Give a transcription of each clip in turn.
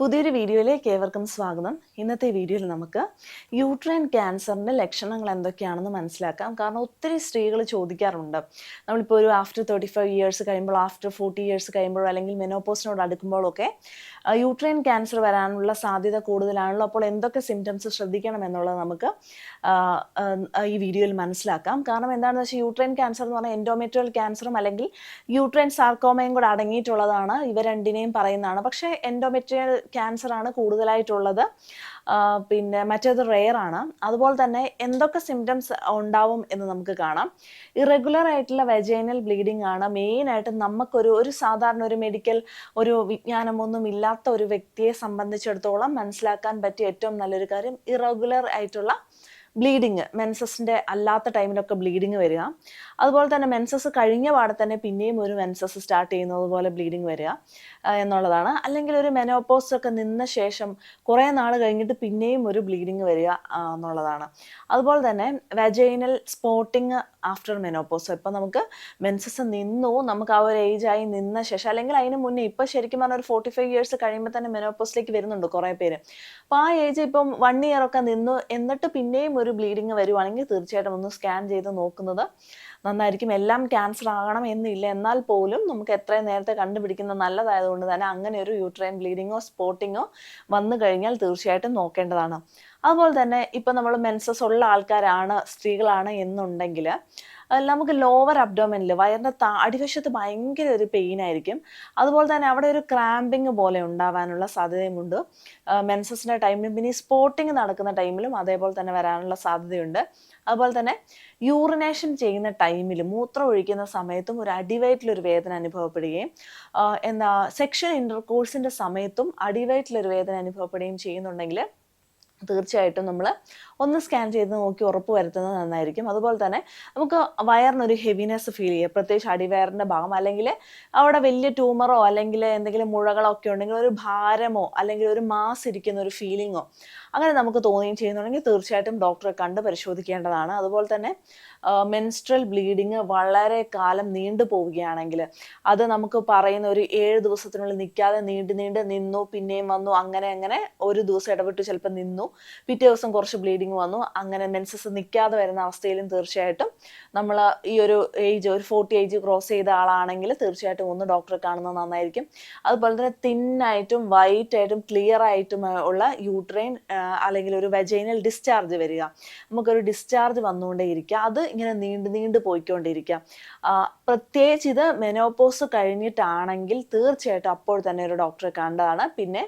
പുതിയൊരു വീഡിയോയിലേക്ക് ഏവർക്കും സ്വാഗതം. ഇന്നത്തെ വീഡിയോയിൽ നമുക്ക് യൂട്രൈൻ ക്യാൻസറിന്റെ ലക്ഷണങ്ങൾ എന്തൊക്കെയാണെന്ന് മനസ്സിലാക്കാം. കാരണം ഒത്തിരി സ്ത്രീകൾ ചോദിക്കാറുണ്ട്. നമ്മളിപ്പോൾ ഒരു ആഫ്റ്റർ തേർട്ടി ഫൈവ് ഇയേഴ്സ് കഴിയുമ്പോൾ ആഫ്റ്റർ ഫോർട്ടി ഇയേഴ്സ് കഴിയുമ്പോൾ അല്ലെങ്കിൽ മെനോപോസിനോട് അടുക്കുമ്പോഴൊക്കെ യൂട്രൈൻ ക്യാൻസർ വരാനുള്ള സാധ്യത കൂടുതലാണല്ലോ. അപ്പോൾ എന്തൊക്കെ സിംറ്റംസ് ശ്രദ്ധിക്കണം എന്നുള്ളത് നമുക്ക് ഈ വീഡിയോയിൽ മനസ്സിലാക്കാം. കാരണം എന്താണെന്ന് വെച്ചാൽ യൂട്രൈൻ ക്യാൻസർ എന്ന് പറഞ്ഞാൽ എൻഡോമെട്രിയൽ ക്യാൻസറും അല്ലെങ്കിൽ യൂട്രൈൻ സാർക്കോമയും കൂടെ അടങ്ങിയിട്ടുള്ളതാണ്. ഇവ രണ്ടിനെയും പറയുന്നതാണ്. പക്ഷേ എൻഡോമെട്രിയൽ ക്യാൻസർ ആണ് കൂടുതലായിട്ടുള്ളത്. പിന്നെ മറ്റേത് റെയർ ആണ്. അതുപോലെ തന്നെ എന്തൊക്കെ സിംറ്റംസ് ഉണ്ടാവും എന്ന് നമുക്ക് കാണാം. ഇറഗുലർ ആയിട്ടുള്ള വെജൈനൽ ബ്ലീഡിംഗ് ആണ് മെയിൻ ആയിട്ട് നമുക്കൊരു ഒരു സാധാരണ ഒരു മെഡിക്കൽ ഒരു വിജ്ഞാനമൊന്നും ഇല്ലാത്ത ഒരു വ്യക്തിയെ സംബന്ധിച്ചിടത്തോളം മനസ്സിലാക്കാൻ പറ്റിയ ഏറ്റവും നല്ലൊരു കാര്യം ഇറഗുലർ ആയിട്ടുള്ള ബ്ലീഡിങ് മെൻസസിന്റെ അല്ലാത്ത ടൈമിലൊക്കെ ബ്ലീഡിങ് വരിക. അതുപോലെ തന്നെ മെൻസസ് കഴിഞ്ഞ പാടെ തന്നെ പിന്നെയും ഒരു മെൻസസ് സ്റ്റാർട്ട് ചെയ്യുന്നത് പോലെ ബ്ലീഡിങ് വരിക എന്നുള്ളതാണ്. അല്ലെങ്കിൽ ഒരു മെനോപോസ് ഒക്കെ നിന്ന ശേഷം കുറേ നാൾ കഴിഞ്ഞിട്ട് പിന്നെയും ഒരു ബ്ലീഡിങ് വരിക എന്നുള്ളതാണ്. അതുപോലെ തന്നെ വെജൈനൽ സ്പോട്ടിങ് ആഫ്റ്റർ മെനോപോസ് ഇപ്പം നമുക്ക് മെൻസസ് നിന്നു നമുക്ക് ആ ഒരു ഏജായി നിന്ന ശേഷം അല്ലെങ്കിൽ അതിന് മുന്നേ ഇപ്പം ശരിക്കും പറഞ്ഞാൽ ഒരു ഫോർട്ടി ഫൈവ് ഇയേഴ്സ് കഴിയുമ്പോൾ തന്നെ മെനോപോസിലേക്ക് വരുന്നുണ്ട് കുറേ പേര്. അപ്പോൾ ആ ഏജ് ഇപ്പം വൺ ഇയർ ഒക്കെ നിന്നു എന്നിട്ട് പിന്നെയും ഒരു ബ്ലീഡിങ് വരുവാണെങ്കിൽ തീർച്ചയായിട്ടും ഒന്ന് സ്കാൻ ചെയ്ത് നോക്കുന്നത് നന്നായിരിക്കും. എല്ലാം ക്യാൻസർ ആകണം എന്നില്ല. എന്നാൽ പോലും നമുക്ക് എത്രയും നേരത്തെ കണ്ടുപിടിക്കുന്നത് നല്ലതായതുകൊണ്ട് തന്നെ അങ്ങനെ ഒരു യൂട്രൈൻ ബ്ലീഡിങ്ങോ സ്പോട്ടിങ്ങോ വന്നു കഴിഞ്ഞാൽ തീർച്ചയായിട്ടും നോക്കേണ്ടതാണ്. അതുപോലെ തന്നെ ഇപ്പം നമ്മൾ മെൻസസ് ഉള്ള ആൾക്കാരാണ് സ്ത്രീകളാണ് എന്നുണ്ടെങ്കിൽ നമുക്ക് ലോവർ അബ്ഡോമനിൽ വയറിന്റെ താ അടിവശത്ത് ഭയങ്കര ഒരു പെയിൻ ആയിരിക്കും. അതുപോലെ തന്നെ അവിടെ ഒരു ക്രാമ്പിങ് പോലെ ഉണ്ടാവാനുള്ള സാധ്യതയുമുണ്ട്. മെൻസസിന്റെ ടൈമിലും പിന്നെ ഈ സ്പോട്ടിങ് നടക്കുന്ന ടൈമിലും അതേപോലെ തന്നെ വരാനുള്ള സാധ്യതയുണ്ട്. അതുപോലെ തന്നെ യൂറിനേഷൻ ചെയ്യുന്ന ടൈമിൽ മൂത്രം ഒഴിക്കുന്ന സമയത്തും ഒരു അടിവയറ്റിലൊരു വേദന അനുഭവപ്പെടുകയും എന്താ സെക്ഷൻ ഇന്റർകോഴ്സിന്റെ സമയത്തും അടിവയറ്റിലൊരു വേദന അനുഭവപ്പെടുകയും ചെയ്യുന്നുണ്ടെങ്കിൽ തീർച്ചയായിട്ടും നമ്മൾ ഒന്ന് സ്കാൻ ചെയ്ത് നോക്കി ഉറപ്പ് വരുത്തുന്നത് നന്നായിരിക്കും. അതുപോലെ തന്നെ നമുക്ക് വയറിനൊരു ഹെവിനെസ് ഫീൽ ചെയ്യുക പ്രത്യേകിച്ച് അടിവയറിന്റെ ഭാഗം അല്ലെങ്കിൽ അവിടെ വലിയ ട്യൂമറോ അല്ലെങ്കിൽ എന്തെങ്കിലും മുഴകളോ ഒക്കെ ഉണ്ടെങ്കിൽ ഒരു ഭാരമോ അല്ലെങ്കിൽ ഒരു മാസ് ഇരിക്കുന്ന ഒരു ഫീലിങ്ങോ അങ്ങനെ നമുക്ക് തോന്നുകയും ചെയ്യുന്നുണ്ടെങ്കിൽ തീർച്ചയായിട്ടും ഡോക്ടറെ കണ്ട് പരിശോധിക്കേണ്ടതാണ്. അതുപോലെ തന്നെ മെൻസ്ട്രൽ ബ്ലീഡിങ് വളരെ കാലം നീണ്ടു പോവുകയാണെങ്കിൽ അത് നമുക്ക് പറയുന്ന ഒരു ഏഴ് ദിവസത്തിനുള്ളിൽ നിൽക്കാതെ നീണ്ടു നീണ്ട് നിന്നു പിന്നെയും വന്നു അങ്ങനെ അങ്ങനെ ഒരു ദിവസം ഇടവിട്ട് ചിലപ്പോൾ നിന്നു പിറ്റേ ദിവസം കുറച്ച് ബ്ലീഡിങ് വന്നു. അങ്ങനെ മെൻസസ് നിൽക്കാതെ വരുന്ന അവസ്ഥയിലും തീർച്ചയായിട്ടും നമ്മൾ ഈ ഒരു ഏജ് ഒരു ഫോർട്ടി ഏജ് ക്രോസ് ചെയ്ത ആളാണെങ്കിൽ തീർച്ചയായിട്ടും ഒന്ന് ഡോക്ടറെ കാണുന്നത് നന്നായിരിക്കും. അതുപോലെ തന്നെ തിന്നായിട്ടും വൈറ്റ് ആയിട്ടും ക്ലിയർ ആയിട്ടും ഉള്ള യൂട്രൈൻ അല്ലെങ്കിൽ ഒരു വെജൈനൽ ഡിസ്ചാർജ് വരിക. നമുക്കൊരു ഡിസ്ചാർജ് വന്നുകൊണ്ടേയിരിക്കുക അത് ഇങ്ങനെ നീണ്ടു നീണ്ടു പോയിക്കൊണ്ടിരിക്കുക പ്രത്യേകിച്ച് ഇത് മെനോപോസ് കഴിഞ്ഞിട്ടാണെങ്കിൽ തീർച്ചയായിട്ടും അപ്പോൾ തന്നെ ഒരു ഡോക്ടറെ കണ്ടതാണ് പിന്നെ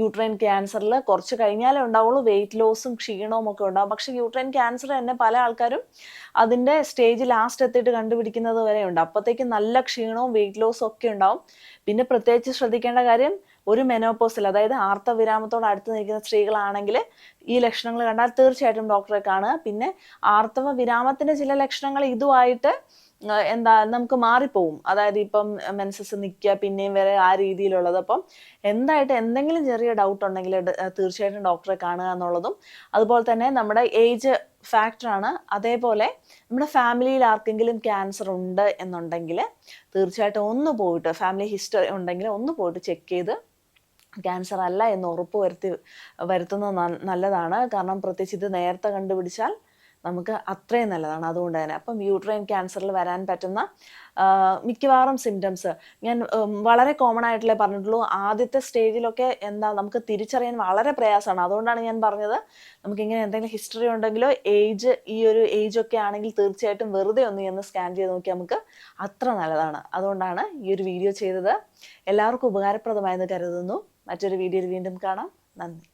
യൂട്രൈൻ ക്യാൻസറിൽ കുറച്ച് കഴിഞ്ഞാലേ ഉണ്ടാവുള്ളൂ. വെയിറ്റ് ലോസും ക്ഷീണവും ഒക്കെ ഉണ്ടാവും. പക്ഷെ യൂട്രൈൻ ക്യാൻസർ തന്നെ പല ആൾക്കാരും അതിന്റെ സ്റ്റേജ് ലാസ്റ്റ് എത്തിയിട്ട് കണ്ടുപിടിക്കുന്നത് വരെ ഉണ്ട്. അപ്പോഴത്തേക്കും നല്ല ക്ഷീണവും വെയിറ്റ് ലോസും ഒക്കെ ഉണ്ടാവും. പിന്നെ പ്രത്യേകിച്ച് ശ്രദ്ധിക്കേണ്ട കാര്യം ഒരു മെനോപോസിൽ അതായത് ആർത്തവിരാമത്തോട് അടുത്ത് നിൽക്കുന്ന സ്ത്രീകളാണെങ്കിൽ ഈ ലക്ഷണങ്ങൾ കണ്ടാൽ തീർച്ചയായിട്ടും ഡോക്ടറെ കാണുക. പിന്നെ ആർത്തവ വിരാമത്തിന്റെ ചില ലക്ഷണങ്ങൾ ഇതുമായിട്ട് എന്താ നമുക്ക് മാറിപ്പോവും. അതായത് ഇപ്പം മെൻസസ് നിൽക്കുക പിന്നെയും വരെ ആ രീതിയിലുള്ളത്. അപ്പം എന്തായിട്ട് എന്തെങ്കിലും ചെറിയ ഡൗട്ട് ഉണ്ടെങ്കിൽ തീർച്ചയായിട്ടും ഡോക്ടറെ കാണുക എന്നുള്ളതും. അതുപോലെ തന്നെ നമ്മുടെ ഏജ് ഫാക്ടറാണ് അതേപോലെ നമ്മുടെ ഫാമിലിയിൽ ആർക്കെങ്കിലും ക്യാൻസർ ഉണ്ട് എന്നുണ്ടെങ്കിൽ തീർച്ചയായിട്ടും ഒന്ന് പോയിട്ട് ഫാമിലി ഹിസ്റ്ററി ഉണ്ടെങ്കിൽ ഒന്ന് പോയിട്ട് ചെക്ക് ചെയ്ത് ക്യാൻസർ അല്ല എന്ന് ഉറപ്പ് വരുത്തി വരുത്തുന്നത് നല്ലതാണ്. കാരണം പ്രത്യേകിച്ച് ഇത് നേരത്തെ കണ്ടുപിടിച്ചാൽ നമുക്ക് അത്രയും നല്ലതാണ്. അതുകൊണ്ട് തന്നെ. അപ്പം യൂട്രൈൻ ക്യാൻസറിൽ വരാൻ പറ്റുന്ന മിക്കവാറും സിംറ്റംസ് ഞാൻ വളരെ കോമൺ ആയിട്ടല്ലേ പറഞ്ഞിട്ടുള്ളൂ. ആദ്യത്തെ സ്റ്റേജിലൊക്കെ എന്താ നമുക്ക് തിരിച്ചറിയാൻ വളരെ പ്രയാസമാണ്. അതുകൊണ്ടാണ് ഞാൻ പറഞ്ഞത് നമുക്ക് ഇങ്ങനെ എന്തെങ്കിലും ഹിസ്റ്ററി ഉണ്ടെങ്കിലോ ഏജ് ഈ ഒരു ഏജ് ഒക്കെ ആണെങ്കിൽ തീർച്ചയായിട്ടും വെറുതെ ഒന്ന് ചെന്ന് സ്കാൻ ചെയ്ത് നോക്കി നമുക്ക് അത്ര നല്ലതാണ്. അതുകൊണ്ടാണ് ഈ ഒരു വീഡിയോ ചെയ്തത്. എല്ലാവർക്കും ഉപകാരപ്രദമായെന്ന് കരുതുന്നു. മറ്റൊരു വീഡിയോയിൽ വീണ്ടും കാണാം. നന്ദി.